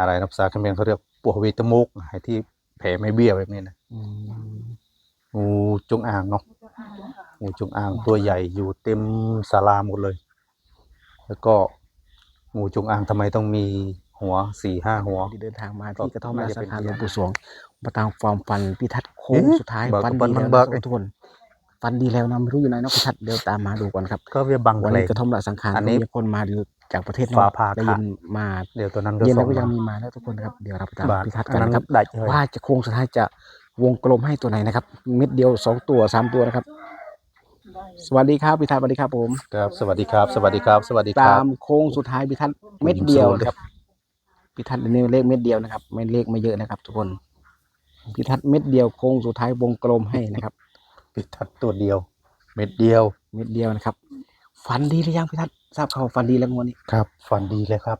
อะไรนะภาษาเขมรเขาเรียกปัวเวตมุกไอ้ที่แผลไม่เบี้ยวแบบนี้นะอืมงูจงอางเนาะงูจงอางตัวใหญ่อยู่เต็มศาลาหมดเลย แล้วก็งูจงอางทำไมต้องมีหัวสี่ห้าหัวที่เดินทางมาก็ที่กระท่อมน่าราจะสัเป็งนขารพหลญาวนางคปู่สวงมาตามความฝันพิทัศน์โค้งเอ๊ะสุดท้ายเบิกฝันเบิดีกแล้วเบินะกทุกคน ฝันดีแล้วนะไม่รู้อยู่ไหนเนอกพิทัศน์เดี๋ยวตามมาดูก่อนครับก็เวียบังวันเลนี้ย กระท่อมละสังขารอันนี้มีคนมาอยู่จากประเทศนฟ้าอกผ่าได้ขายิดนมาเดี๋ยวตัวนั้นก็เย็นส่แล้วงก็ยังมามีมาแล้วทุกคนครับเดี๋ยวเราไปตามบาทพิทัศน์อักันนนั้นนะครับ ได้เลยว่าจะโค้งสุดท้ายจะวงกลมให้ตัวไหนนะครับเม็ดเดียวสองตัวสามตัวนะครับ สวัสดีครับพิทัศน์สวัสดีครับผม ครับ สวัสดีครับ สวัสดีครับ สวัสดีคตารับ มโค้งสุดท้ายพิทัศน์เม็ดเดียวนะครับพิทัศน์นี่เลขเม็ดเดียวนะครับ ไม่เลขไม่เยอะนะครับ ทุกคนพิทัศน์เม็ดเดียวโค้งสุดท้ายวงกลมให้นะครับ พิทัศน์ตัวเดียว เม็ดเดียว เม็ดเดียวนะครับ ฝันดีหรือยังพิทัศน์ทราบข่าวฝันดีแล้วงวดนี้ครับฝันดีเลยครับ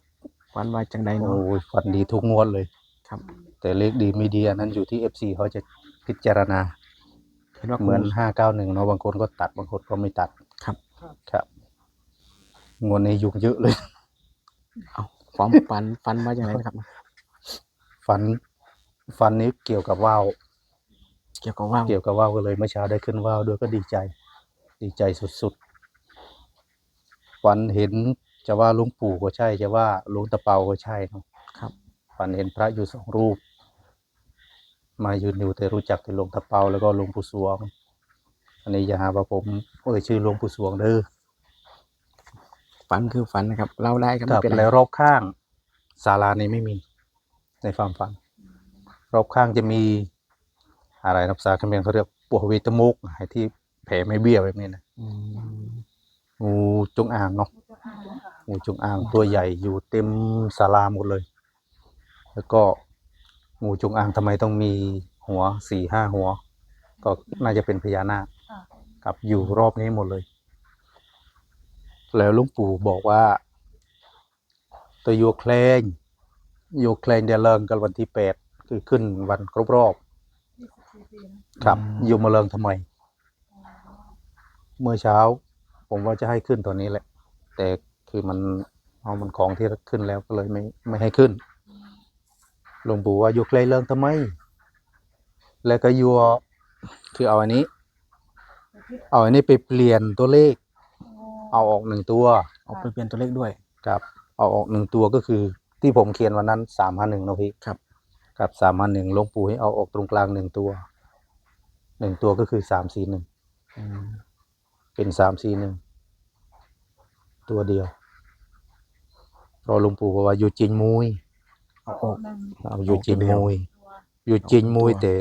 ฝันว่าจังใดโอ้เนาะยฝันดีทุกงวดเลยครับ แต่เลขดีไม่ดีอันนั้นอยู่ที่เอฟซีเขาจะพิจารณาเห็นว่าเหมือนคงห้าเก้าหนึ่งเนาะบางคนก็ตัดบางคนก็ไม่ตัดครับ ครับงวดนี้ยุงเยอะเลย เอาความฝันฝันว่าจังไดนะครับ ฝันฝันนี้เกี่ยวกับว่าว เกี่ยวกับว่าวเกี่ยวกับว่าวก็เลยเมื่อเช้าได้ขึ้นว่าวด้วยก็ดีใจ ดีใจสุดๆฝันเห็นจะว่าหลุงปู่ก็ใช่ จะว่าหลวงตะเปาก็ใช่เนาะครับฝันเห็นพระอยู่สองรูป มายืนอยู่แต่รู้จักแต่หลวงตะเปาแล้วก็หลวงปู่สวง อันนี้อย่าหาว่าผมเอ่ยชื่อหลวงปู่สวงเด้อฝันคือฝันนะครับเล่าได้ครับครัไม่บเป็นไรแล้วรอบข้างศาลานี้ไม่มี ในความฝัน รอบข้างจะมี อะไรนะภาษาเขมรเขาเรียกปัวเวตมุกไอ้ที่แผลไม่เบี้ยวแบบนี้นะอืมงูจงอางเนาะงูจงอางตัวใหญ่อยู่เต็มศาลาหมดเลย แล้วก็งูจงอางทำไมต้องมีหัวสี่ห้าหัว ก็น่าจะเป็นพญานาคกับอยู่รอบนี้หมดเลย แล้วหลุงปู่บอกว่า ตัวโยเคลงโยเคลงเดยวเลิงกันวันที่แปดคือขึ้นวันครบรอบ ครับ อยู่มาเลิงทำไม เมื่อเช้า ผมว่าจะให้ขึ้นตัวนี้แหละ แต่คือมันเอามันของที่ขึ้นแล้วก็เลยไม่ไม่ให้ขึ้นหลวงปู่ว่าอยู่ไกลเลิงทำไม แล้วก็อยัวคือเอาอันนี้ เอาอันนี้ไปเปลี่ยนตัวเลข เอาออกหนึ่งตัว เอาไปเปลี่ยนตัวเลขด้วย ครับ เอาออกหนึ่งตัวก็คือ ที่ผมเขียนวันนั้นสามห้าหนึ่งนะพี่ครับ ครับสามห้าหนึ่งหลวงปู่ให้เอาออกตรงกลางหนึ่งตัว หนึ่งตัวก็คือสามสี่หนึ่งอืมเป็นสามสี่หนึ่งตัวเดียวเพราะหลวงปู่บอกว่าอยู่จริงมุยเอาออกเอาอยู่จริงตัวเดียวมุยอยู่จริงมุยตัวแต่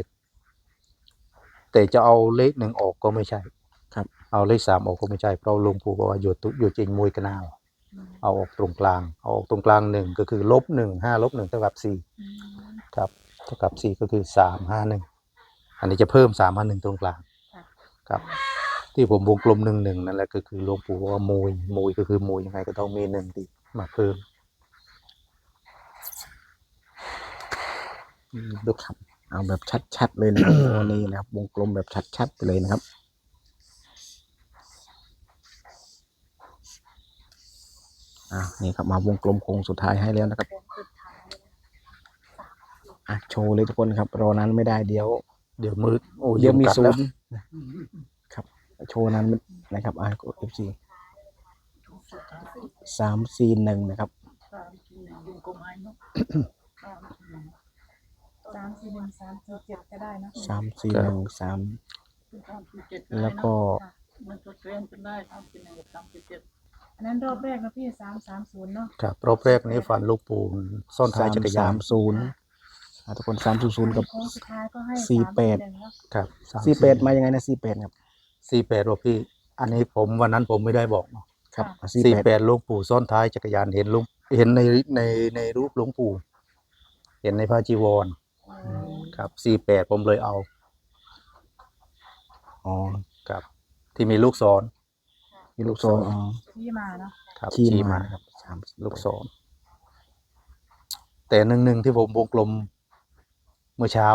แต่จะเอาเลขหนึ่งออกก็ไม่ใช่ ครับ เอาเลขสามออกก็ไม่ใช่เพราะหลวงปู่บอกว่าอยู่ตุอยู่จริงมุยกันเอาเอาออกตรงกลางเอาออกตรงกลางหนึ่งก็คือลบหนึ่งห้าลบหนึ่งเท่ากับสี่ครับเท่ากับสี่ก็คือสามห้าหนึ่ง อันนี้จะเพิ่มสามห้าหนึ่งตรงกลางครับที่ผมวงกลมหนึ่งหนึ่งนั่นแหละก็คือหลวงปู่บอกว่ามุยมุยก็คือมุยยังไงก็ต้องมีหนึ่งติดมาเพิ่มอืมดูครับ เอาแบบชัดๆเลยนะครับวันนี้นะครับ วงกลมแบบชัดๆไปเลยนะครับอ่านี่ครับมาวงกลมโค้งสุดท้ายให้แล้วนะครับอะโชว์เลยทุกคนครับรอนานไม่ได้เดี๋ยว เดี๋ยวมืดโอ้เดี๋ยวมีกัดศูแล้วนย์ครับ โชว์นั้นนะครับอ่ากด FC สามสี่หนึ่งนะครับสามสี่หนึ่งสามสี่เจ็ดก็ได้นะสามสี่หนึ่งสามแล้วก็มันก็เกรนเป็นได้สามสิบหนึ่งกับสามสิบเจ็ดอันนั้นรอบแรกนะพี่สามสามศูนย์เนาะครับรอบแรกนี้ฝันลูกปูนซ่อนท้ายจักรยาสานมศูนย์อะ ทุกคนสามศูนย์ศูนย์กับโค้งสุดท้ายก็ให้สี่แปดสามหนึ่งเนาะครับสี่แปดมายังไงนะสี่แปดครับสี่แปดว่าพี่ อันนี้ผมวันนั้นผมไม่ได้บอกเนาะครับสี่สี่แปแปดดลูกปู่ซ่อนท้ายจักรยานเห็นลุงเห็นในในในรูปหลวงปู่ เห็นในผ้าจีวรอ๋อครับสี่แปดผมเลยเอาอ๋อครับ ที่มีลูกศรมีลูกโซนอ๋อที่มาเนาะครับชี้ชี้มามาครับสามลูกศรแต่หนึ่งหนึ่งที่ผมวงกลม เมื่อเช้า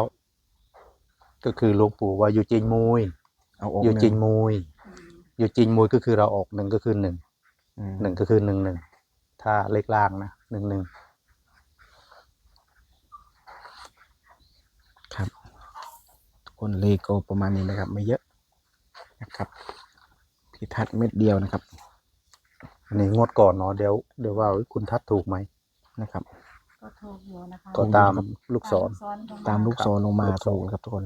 ก็คือหลวงปู่ว่าอยู่จีนมุยอยู่จีนงมุยอยู่จีนมุยก็คือเราออกหนึ่งก็คือหนึ่งหนึ่งก็คือหนึ่งหนึ่งถ้าเล็กล่างนะหนึ่งหนึ่งครับทุกคนเลโกประมาณนี้นะครับ ไม่เยอะนะครับพิทัดเม็ดเดียวนะครับ อันนี้งดก่อนเนาะเดี๋ยวเดี๋ยวว่าคุณทัดถูกไหมนะครับ ก็ถูกอยู่นะคะก็ตามลูกศรซ้อนเข้ตามลูกโซนลงมาลูกศรถูกนะครับทุกคน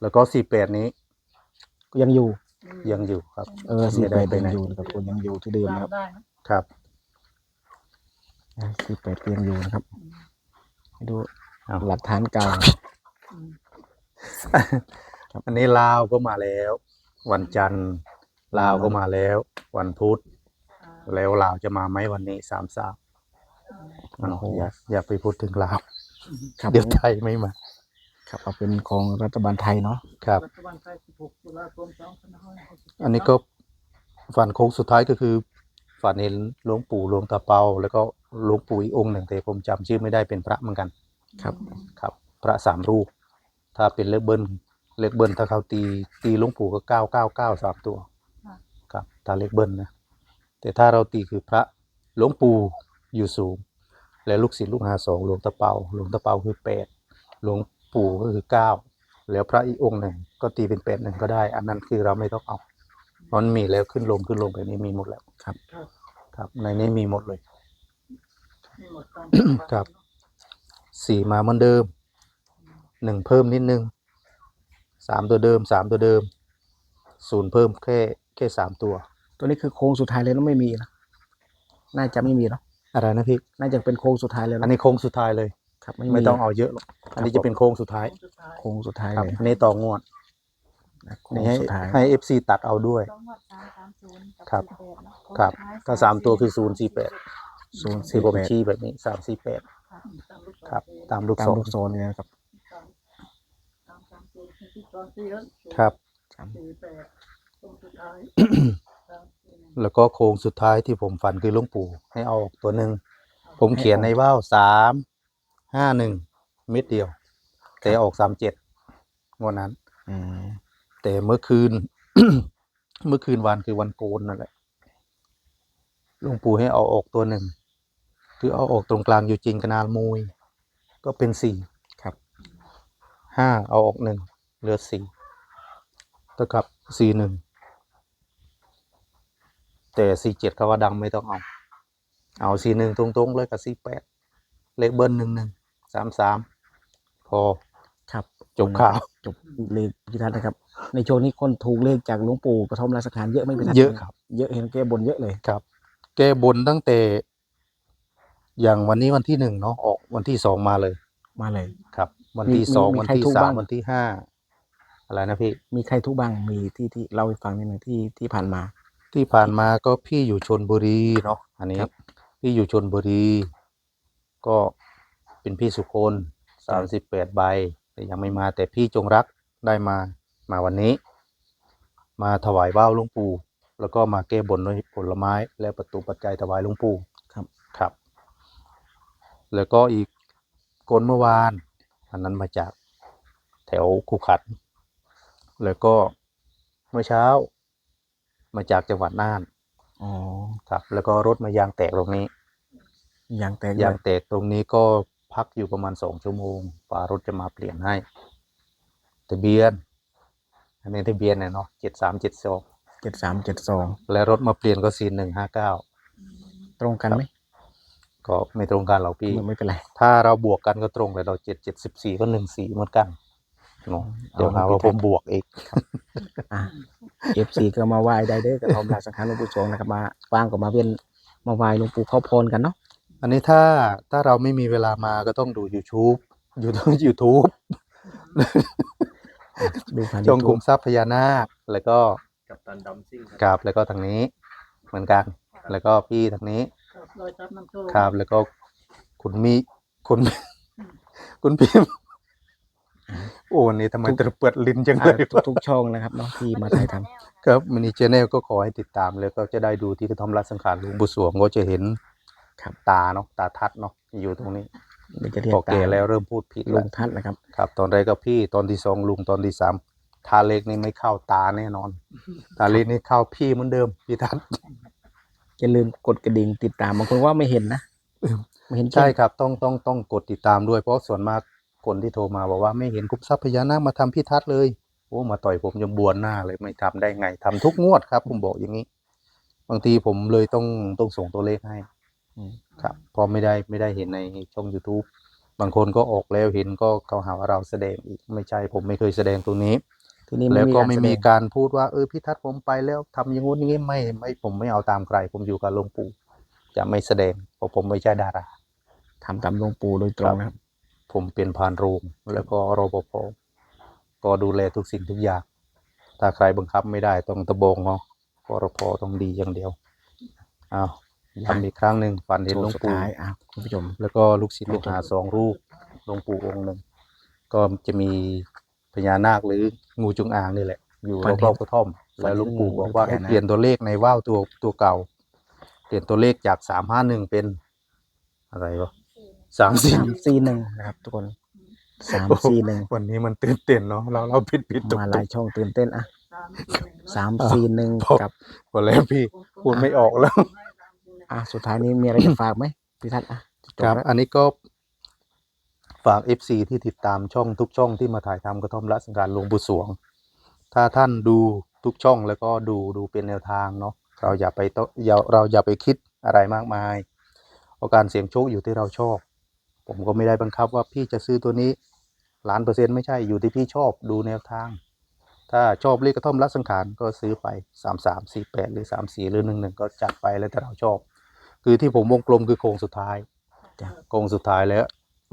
แล้วก็สี่แปดนี้ก็ยังอยู่ ยังอยู่ครับเออสี่ไม่แปได้ดไปยังไหนอยู่นะครับทุกคนยังอยู่ที่เดิมนะครับได้นะครับ สี่แปดก็ยังอยู่นะครับให้ดูเอา หลักฐานเก่าอืมอันนี้ลาวก็มาแล้ว วันจันทร์ลาวก็มาแล้ว วันพุธ อ่าแล้วลาวจะมาไหมวันนี้สามสามอย่าอย่าไปพูดถึงลาวครับเดี๋ยวไทยไม่มา ครับเอาเป็นของรัฐบาลไทยเนาะครับ รัฐบาลไทย16ตุลาคม2567อันนี้ก็ฝันโค้งสุดท้ายก็คือฝันเห็นหลวงปู่หลวงตาเปา แล้วก็หลวงปู่อีกองค์หนึ่งแต่ผมจำชื่อไม่ได้เป็นพระเหมือนกัน ครับครับ พระสามรูป ถ้าเป็นเลขเบิ้ลเลขเบิ้ลถ้าเขาตีตีหลวงปู่ก็เก้าเก้าเก้าสามตัวค่ะครับถ้าเลขเบิ้ลนะแต่ถ้าเราตีคือพระหลวงปู่อยู่สูง และลูกศิษย์ลูกหาสองหลวงตาเปาหลวงตาเปาคือแปดหลวงปู่ก็คือเก้าแล้วพระอีกองค์หนึ่งก็ตีเป็นแปดหนึ่งก็ได้ อันนั้นคือเราไม่ต้องเอาเพราะมันมีแล้วขึ้นลงขึ้นลงแบบนี้มีหมดแล้วครับ ครับครับในนี้มีหมดเลยนี่หมดตามครับสี่มาเหมือนเดิมหนึ่งเพิ่มนิดนึงสามตัวเดิมสามตัวเดิมศูนย์เพิ่มแค่แค่สามตัว ตัวนี้คือโค้งสุดท้ายเลยแล้วไม่มีนะน่าจะไม่มีเนาะ อะไรนะพี่น่าจะเป็นโค้งสุดท้ายแล้วอันเนาะนี้โค้งสุดท้ายเลยครับไม่ต้องเอาเยอะหรอกอันนี้จะเป็นโค้งสุดท้ายสุดท้ายโค้งสุดท้ายครับเลยอันนี้ต่องวดนะโค้งนี่ให้สุดท้ายให้เอฟซีตัดเอาด้วยต้องวัดสามสามศูนย์กับครับ สี่แปดเนอะครับท้ยถ้าสามตัวคือศูนย์สี่แปดศูนย์ที่สี่ผมแปดชี้แบบนี้สามสี่แปดตามลูกศรครับ ตามลูกตามศรลูกโซนเนี่ยนะครับตามตามตามตัวที่ตอนที่แล้วครับสามสี่แปดตรงสุดท้ายตามที่หนึ่ง แล้วก็โค้งสุดท้ายที่ผมฝันคือหลวงปู่ให้เอาออกตัวหนึ่งผมเขียนในว่าวสามห้าหนึ่งเม็ดเดียว แต่ออกสามเจ็ดงวดนั้น อืมแต่เมื่อคืน เมื่อคืนวันคือวันโกนนั่นแหละหลวงปู่ให้เอาออกตัวหนึ่งคือเอาออกตรงกลางอยู่จริงกระนาลมวย ก็เป็นสี่ครับห้าเอาออกหนึ่งเหลือสี่เท่ากับสี่หนึ่ง แต่สี่เจ็ดเขาว่าดังไม่ต้องเอา เอาสี่หนึ่งตรงๆเลยกับสี่แปดเลขเบิ้ลหนึ่งหนึ่งสามสามพอครับจบข่าวจบเลขพิทัศน์นะครับ ในช่วงนี้คนถูกเลขจากหลวงปู่ปฐมราชการเยอะไหม่พิทัศน์เยอะครับ เยอะเห็นแกบนเยอะเลยครับ แก้บนตั้งแต่ อย่างวันนี้วันที่หนึ่งเนาะออกวันที่สองมาเลย มาเลย ครับ วันมีที่สองมีวันใครที่ทุกสาบ้ามง วันที่ห้าอะไรนะพี่ มีใครทุกบ้างมีที่ที่เล่าให้ฟังนิดหนึ่งที่ที่ผ่านมา ที่ผ่านมาก็พี่อยู่ชนบุรีเนาะอันนี้ครับพี่อยู่ชนบุรี ก็เป็นพี่สุคนสามสิบแปดใบแต่ยังไม่มาแต่พี่จงรักได้มามาวันนี้ มาถวายว่าวหลวงปู่แล้วก็มาแก้บนด้วยผลไม้ และประตูปัจจัยถวายหลวงปู่ครับครับ แล้วก็อีกคนเมื่อวาน อันนั้นมาจากแถวคูขันแล้วก็เมื่อเช้า มาจากจังหวัดน่านอ๋อครับ แล้วก็รถมายางแตกตรงนี้ ยางแตกยางแตกตรงนี้ก็พักอยู่ประมาณสองชั่วโมงฝ่ารถจะมาเปลี่ยนให้ทะเบียน อันนี้ทะเบียนเนี่ยเนาะเจ็ดสามเจ็ดสองเจ็ดสามเจ็ดสองและรถมาเปลี่ยนก็สี่หนึ่งห้าเก้าตรงกันไหมก็ไม่ตรงกันหรอกพี่ไม่ไม่เป็นไรถ้าเราบวกกันก็ตรงเลยเราเจ็ดเจ็ดสิบสี่ก็หนึ่งสี่เหมือนกัน เนาะเดี๋ยวหาว่าผมบวกเองอะเอฟซีก็มาไหว้ได้เด้อกระทอมราชสังขารหลวงปู่สวงนะครับมาว่างก็มาเวียนมาไหว้หลวงปู่ขอพรกันเนาะอันนี้ถ้าถ้าเราไม่มีเวลามาก็ต้องดู YouTube อยู่ทาง YouTube ดูผ่านช่องยูคุทูบมทรัพย์พญานาคแล้วก็กับตันดัมซิ่งครับกราบแล้วก็ทางนี้เหมือนกัน แล้วก็พี่ทางนี้ครับรอยจับน้ำโชคครับแล้วก็คุณมีคุณคุณพิมพ์ โอ้วันนี้ทำไมตระเปิดลิ้นจังเลยทุกทุกช่องนะครับเนาะที่มาถ่ายทครับมินิเจเนลก็ขอให้ติดตามแล้วก็จะได้ดูที่กระท่อมรัสังขารหลวงปู่สวงก็จะเห็นครับตาเนาะตาทัดเนาะอยู่ตรงนี้ำเดี๋ยวจะเรียกพอแก่ตามแล้วเริ่มพูดผิดลุแล้วงทัศน์นะครับ ครับ ตอนแรกก็พี่ตอนที่สองลุงตอนที่สามทาเล็กนี่ไม่เข้าตาแน่นอน ตาเล็กนี่เข้าพี่เหมือนเดิมพี่ทัด อย่าลืมกดกระดิ่งติดตามบางคนว่าไม่เห็นนะไม่เห็นใช่ครับต้องต้องต้องกดติดตามด้วยเพราะส่วนมาก คนที่โทรมาบอกว่าไม่เห็นคุปทรัพย์พญานาคมาทำพี่ทัดเลยอ้มาต่อยผมจนบวนหน้าเลยไม่ทำได้ไงทำทุกงวดครับ ผมบอกอย่างนี้ บางทีผมเลยต้องต้องส่งตัวเลขให้อืมครับเพอไม่ได้ไม่ได้เห็นในช่อง youtube บางคนก็ออกแล้วเห็นก็เขาหาว่าเราแสดงอีกไม่ใช่ผมไม่เคยแสดงตรงนี้ที่นี่แล้วก็ไม่มีารแสดงการพูดว่าเออพี่ทัศน์ผมไปแล้วทำอย่างงู้นอย่างงี้ไม่ไม่ผมไม่เอาตามใคร ผมอยู่กับหลวงปู่จะไม่แสดงเพราะผมไม่ใช่ดาราทำตามหลวงปู่โดยตรงนะครับ ผมเป็นพานโรงแล้วก็รปภก็ดูแลทุกสิ่งทุกอย่าง ถ้าใครบังคับไม่ได้ต้องตะบงเนาะกรพต้องดีอย่างเดียวอ้าวย้ำอีกครั้งหนึ่งฝันเห็นหลวงสุดปู่ท้ายอะคุณผู้ชม แล้วก็ลูกศิษย์ลูกหาสองรูปหลวงปู่องค์หนึ่งก็จะมีพญานาคหรืองูจงอางนี่แหละ อยู่ฝันเห็นรอบๆกระท่อมฝันเห็นแล้วหลวงปู่บอกว่างูพญาให้นาคเปลี่ยนตัวเลขในว่าวตัวตัวเก่า เปลี่ยนตัวเลขจากสามห้าหนึ่งเป็นอะไรวะ สามสี่สามสี่หนึ่งนะครับ ทุกคนสามสี่หนึ่งวันนี้มันตื่นเต้นเนาะเราเราผิดผิดตกมาหตลายกช่องตื่นเต้นอะสามสี่หนึ่งสามสี่หนึ่งพอกับพอแล้วพี่พูดไม่ออกแล้ว อะสุดท้ายนี้มีอะไรจะฝากไหมพี่ทัศน์อะจครับแล้วอันนี้ก็ฝาก FC ที่ติดตามช่องทุกช่องที่มาถ่ายทำกระท่อมละสังการหลวงปู่สวง ถ้าท่านดูทุกช่องแล้วก็ดูดูเป็นแนวทางเนาะเราอย่าไปต้องอย่าเราอย่าไปคิดอะไรมากมายเพราะการเสี่ยงโชคอยู่ที่เราชอบ ผมก็ไม่ได้บังคับว่าพี่จะซื้อตัวนี้ล้านเปอร์เซ็นต์ไม่ใช่อยู่ที่พี่ชอบดูแนวทาง ถ้าชอบเลขกระท่อมละสังขารก็ซื้อไปสามสามสี่แปดหรือสามสี่หรือหนึ่งหนึ่งก็จัดไปแล้วแต่เราชอบ คือที่ผมวงกลมคือโค้งสุดท้ายจ้ะโค้งสุดท้ายแล้ว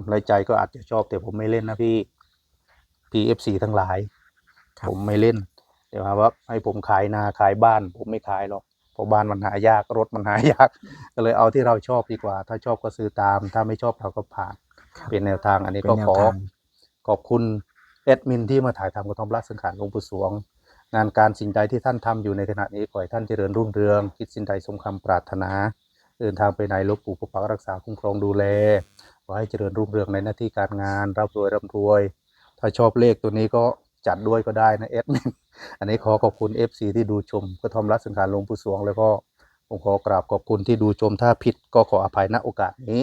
ในใจก็อาจจะชอบแต่ผมไม่เล่นนะพี่ PFC ทั้งหลายครับผมไม่เล่น เดี๋ยวหาว่าให้ผมขายนาขายบ้าน ผมไม่ขายหรอกเพ ราะบ้านมันหายากรถมันหายาก ก็เลยเอาที่เราชอบดีกว่า ถ้าชอบก็ซื้อตาม ถ้าไม่ชอบเราก็ผ่าน เป็นแนวทางอันนี้เป็นก็แนวขอทางขอบคุณแอดมินที่มาถ่ายทำกระทอมรักสังขารหลวงปู่สวง งานการสิ่งใดที่ท่านทำอยู่ในขณะนี้ขอให้ท่านเจริญรุ่งเรือง คิดสิ่งใดสมคำปรารถนา เดินทางไปไหนหลวงปู่ปกปักรักษาคุ้มครองดูแลขอให้เจริญรุ่งเรืองในหน้าที่การงานร่ำรวยร่ำรวย ถ้าชอบเลขตัวนี้ก็จัดด้วยก็ได้นะเอดมิน อันนี้ขอขอบคุณ FC ที่ดูชมกระทอมรักสังขารหลวงปู่สวง แล้วก็ผมขอกราบขอบคุณที่ดูชมถ้าผิดก็ขออภัยณโอกาสนี้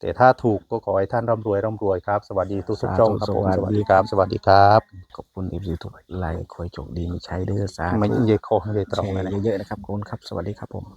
แต่ถ้าถูกก็ขอให้ท่านร่ำรวยร่ำรวยครับ สวัสดีทุกทุกๆช่องครับผมสวัสดีครับ สวัสดีครับ ขอบคุณอีพีทุกไลค์คอยโชคดีมีชัยเด้อสาธุไม่เยอะคอไม่เยอะตแชรงร์เลยนะเยอะๆนะครับขอบคุณครับ สวัสดีครับผม